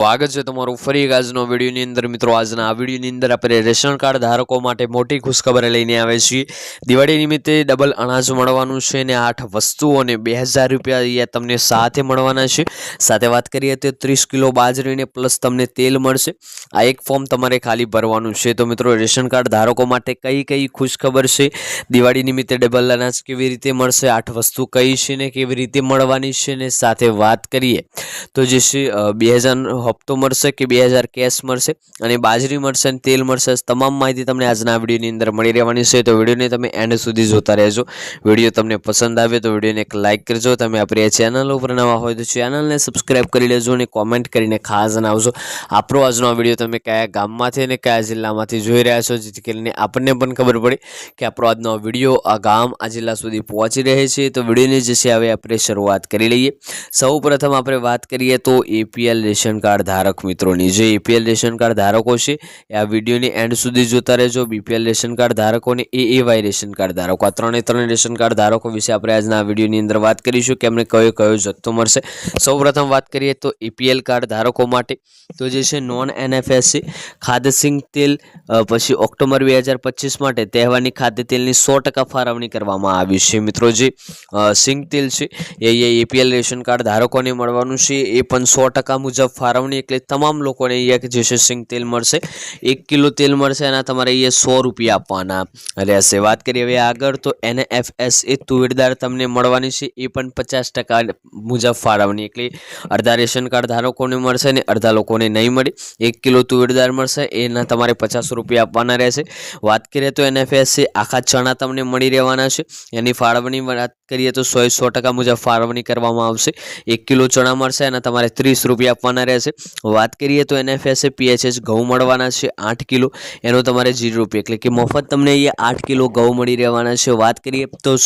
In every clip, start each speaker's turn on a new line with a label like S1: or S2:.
S1: સ્વાગત છે તમારું ફરી એક આજનો વિડીયોની અંદર. મિત્રો, આજના આ વિડીયોની અંદર આપણે રેશન કાર્ડ ધારકો માટે મોટી ખુશખબર લઈને આવે છીએ. દિવાળી નિમિત્તે ડબલ અનાજ મળવાનું છે અને આઠ વસ્તુઓને બે હજાર રૂપિયા તમને સાથે મળવાના છે. સાથે વાત કરીએ તો ત્રીસ કિલો બાજરીને પ્લસ તમને તેલ મળશે. આ એક ફોર્મ તમારે ખાલી ભરવાનું છે. તો મિત્રો, રેશન કાર્ડ ધારકો માટે કઈ કઈ ખુશખબર છે? દિવાળી નિમિત્તે ડબલ અનાજ કેવી રીતે મળશે? આઠ વસ્તુ કઈ છે ને કેવી રીતે મળવાની છે? ને સાથે વાત કરીએ તો જે છે બે હજારનો હપ્તો મળશે કે બે હજાર કેશ મળશે અને બાજરી મળશે અને તેલ મળશે તમામ માહિતી તમને આજના વિડીયોની અંદર મળી રહેવાની છે. તો વિડીયોને તમે એન્ડ સુધી જોતા રહેજો. વીડિયો તમને પસંદ આવે તો વિડીયોને એક લાઇક કરજો. તમે આપણી ચેનલ ઉપર નવા હોય તો ચેનલને સબસ્ક્રાઈબ કરી લેજો અને કોમેન્ટ કરીને ખાસ જણાવજો. આપણો આજનો વીડિયો તમે કયા ગામમાંથી અને કયા જિલ્લામાંથી જોઈ રહ્યા છો, જેથી કરીને આપણને પણ ખબર પડે કે આપણો આજનો વીડિયો આ ગામ, આ જિલ્લા સુધી પહોંચી રહે છે. તો વિડીયોની જે છે, હવે આપણે શરૂઆત કરી લઈએ. સૌ પ્રથમ આપણે વાત કરીએ તો એપીએલ રેશન કાર્ડ ધારક મિત્રોની. જે એપીએલ રેશન કાર્ડ ધારકો છે, એ આ વિડીયોની એન્ડ સુધી જોતા રહેજો. બીપીએલ રેશન કાર્ડ ધારકોને એ એવાય રેશન કાર્ડ ધારકો. આ ત્રણે ત્રણ રેશન કાર્ડ ધારકો વિશે આપણે આજના આ વિડીયોની અંદર વાત કરીશું કે એમને કયો કયો જથ્થો મળશે. સૌપ્રથમ વાત કરીએ તો એપીએલ કાર્ડ ધારકો માટે, તો જે છે નોન એનએફએસસી ખાદ્યસિંગ તેલ પછી ઓક્ટોબર બે હજાર પચીસ માટે તહેવારની ખાદ્ય તેલની સો ટકા ફાળવણી કરવામાં આવી છે. મિત્રો, જે સિંગ તેલ છે, એ એપીએલ રેશન કાર્ડ ધારકોને મળવાનું છે. એ પણ સો ટકા મુજબ ફાળવણી એટલે તમામ લોકોને અહીંયા જે તેલ મળશે. એક કિલો તેલ મળશે એના તમારે અહીંયા સો રૂપિયા આપવાના. રહેશે વાત કરીએ હવે આગળ તો એનએફએસ એ તુવેરદાર તમને મળવાની છે. એ પણ પચાસ ટકા મુજબ ફાળવણી. એટલે અડધા રેશન કાર્ડ ધારકોને મળશે ને અડધા લોકોને નહીં મળે. એક કિલો તુવેરદાર મળશે, એના તમારે પચાસ રૂપિયા આપવાના રહેશે. વાત કરીએ તો એનએફએસ આખા ચણા તમને મળી રહેવાના છે. એની ફાળવણી કરીએ તો સો સો ટકા મુજબ ફાળવણી કરવામાં આવશે. એક કિલો ચણા મળશે એના તમારે ત્રીસ રૂપિયા આપવાના રહેશે. વાત કરીએ તો એનએફએસએ પીએચએસ ઘઉં મળવાના છે આઠ કિલો. એનો તમારે જીરો રૂપિયા, એટલે કે મફત તમને અહીંયા આઠ કિલો ઘઉં મળી રહેવાના છે. વાત કરીએ તો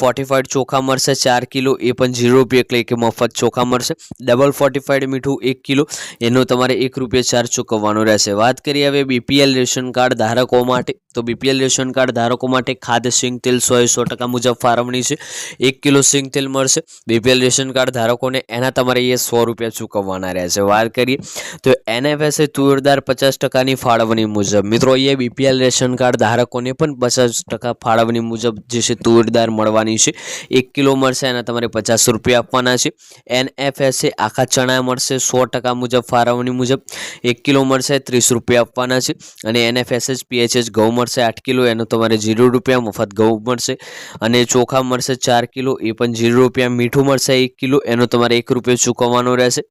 S1: ફોર્ટિફાઈડ ચોખા મળશે ચાર કિલો, એ પણ જીરો રૂપિયા, એટલે કે મફત ચોખા મળશે. ડબલ ફોર્ટિફાઈડ મીઠું એક કિલો, એનો તમારે એક રૂપિયા ચાર્જ ચૂકવવાનો રહેશે. વાત કરીએ હવે બીપીએલ રેશન કાર્ડ ધારકો માટે. તો બીપીએલ રેશન કાર્ડ ધારકો માટે ખાદ્ય સિંગ તેલ સો સો ટકા મુજબ ફાળવણી છે. એક કિલો સિંગ તેલ મળશે. બીપીએલ રેશન કાર્ડ ધારકોને એના તમારે એ સો રૂપિયા ચૂકવવાના રહેશે. વાત કરીએ તો એનએફએસએ તુવેરદાર પચાસ ટકાની ફાળવણી મુજબ. મિત્રો એ બીપીએલ રેશન કાર્ડ ધારકોને પણ પચાસ ટકા ફાળવણી મુજબ જે છે તુવેરદાર મળવાની છે. એક કિલો મળશે, એના તમારે પચાસ રૂપિયા આપવાના છે. એનએફએસએ આખા ચણા મળશે સો ટકા મુજબ ફાળવણી મુજબ. એક કિલો મળશે, ત્રીસ રૂપિયા આપવાના છે. અને એનએફએસએચ પીએચએચ ઘઉં મળશે આઠ કિલો, એનો તમારે જીરો રૂપિયા મફત ઘઉં મળશે. અને ચોખા મળશે ચાર કિલો, એ પણ જીરો રૂપિયા, મીઠું મળશે એક કિલો, એનો તમારે એક રૂપિયો ચૂકવવાનો રહેશે.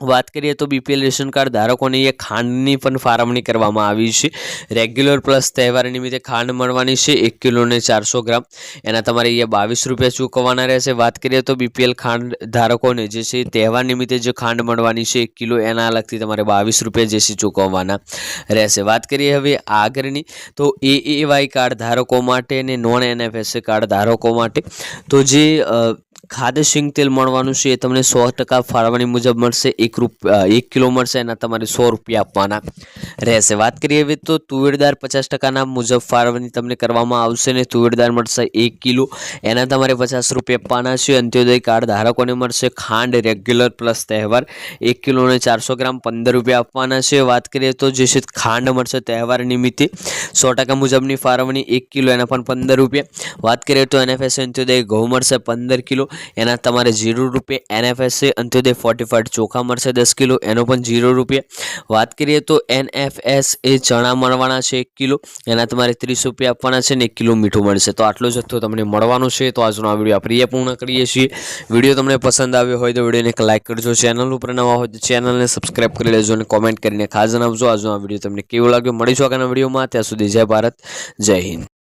S1: વાત કરીએ તો બીપીએલ રેશન કાર્ડ ધારકોને એ ખાંડની પણ ફાળવણી કરવામાં આવી છે. રેગ્યુલર પ્લસ તહેવાર નિમિત્તે ખાંડ મળવાની છે. એક કિલોને ચારસો ગ્રામ. એના તમારે અહીંયા બાવીસ રૂપિયા ચૂકવવાના રહેશે. વાત કરીએ તો બીપીએલ ખાંડ ધારકોને જે છે તહેવાર નિમિત્તે જે ખાંડ મળવાની છે, એક કિલો એના અલગથી તમારે બાવીસ રૂપિયા જે છે ચૂકવવાના રહેશે. વાત કરીએ હવે આગળની, તો એ એ વાય કાર્ડ ધારકો માટે અને નોન એનએફએસએ કાર્ડ ધારકો માટે. તો જે ખાદ્ય સિંગ તેલ મળવાનું છે એ તમને સો ટકા ફાળવણી મુજબ મળશે. એક રૂપ એક કિલો મળશે એના તમારે સો રૂપિયા આપવાના રહેશે. વાત કરીએ હવે તો તુવેરદાર પચાસ ટકાના મુજબ ફાળવણી તમને કરવામાં આવશે ને તુવેરદાર મળશે એક કિલો. એના તમારે પચાસ રૂપિયા આપવાના છે. અંત્યોદય કાર્ડ ધારકોને મળશે. ખાંડ રેગ્યુલર પ્લસ તહેવાર એક કિલોને ચારસો ગ્રામ પંદર રૂપિયા આપવાના છે. વાત કરીએ તો જે છે ખાંડ મળશે તહેવાર નિમિત્તે. સો ટકા મુજબની ફાળવણી એક કિલો, એના પણ પંદર રૂપિયા. વાત કરીએ તો એનએફએસ અંત્યોદય ઘઉં મળશે પંદર કિલો. એના તમારે જીરો રૂપિયા એનએફએસએ અંત્યોદય ફોર્ટિફાઈડ ચોખા મળશે દસ કિલો. એનો પણ ઝીરો રૂપિયા. વાત કરીએ તો એનએફએસ એ ચણા મળવાના છે એક કિલો. એના તમારે ત્રીસ રૂપિયા આપવાના છે ને એક કિલો મીઠું મળશે. તો આટલો જથ્થો તમને મળવાનો છે. તો આજનો આ વીડિયો આપણે પૂર્ણ કરીએ છીએ. વીડિયો તમને પસંદ આવ્યો હોય તો વિડીયોને એક લાઇક કરજો. ચેનલ ઉપર નવા હોય તો ચેનલને સબસ્ક્રાઇબ કરી લેજો અને કોમેન્ટ કરીને ખાસ જણાવજો. આજનો આ વીડિયો તમને કેવો લાગ્યો? મળીશું આગળના વિડીયોમાં. ત્યાં સુધી જય ભારત, જય હિન્દ.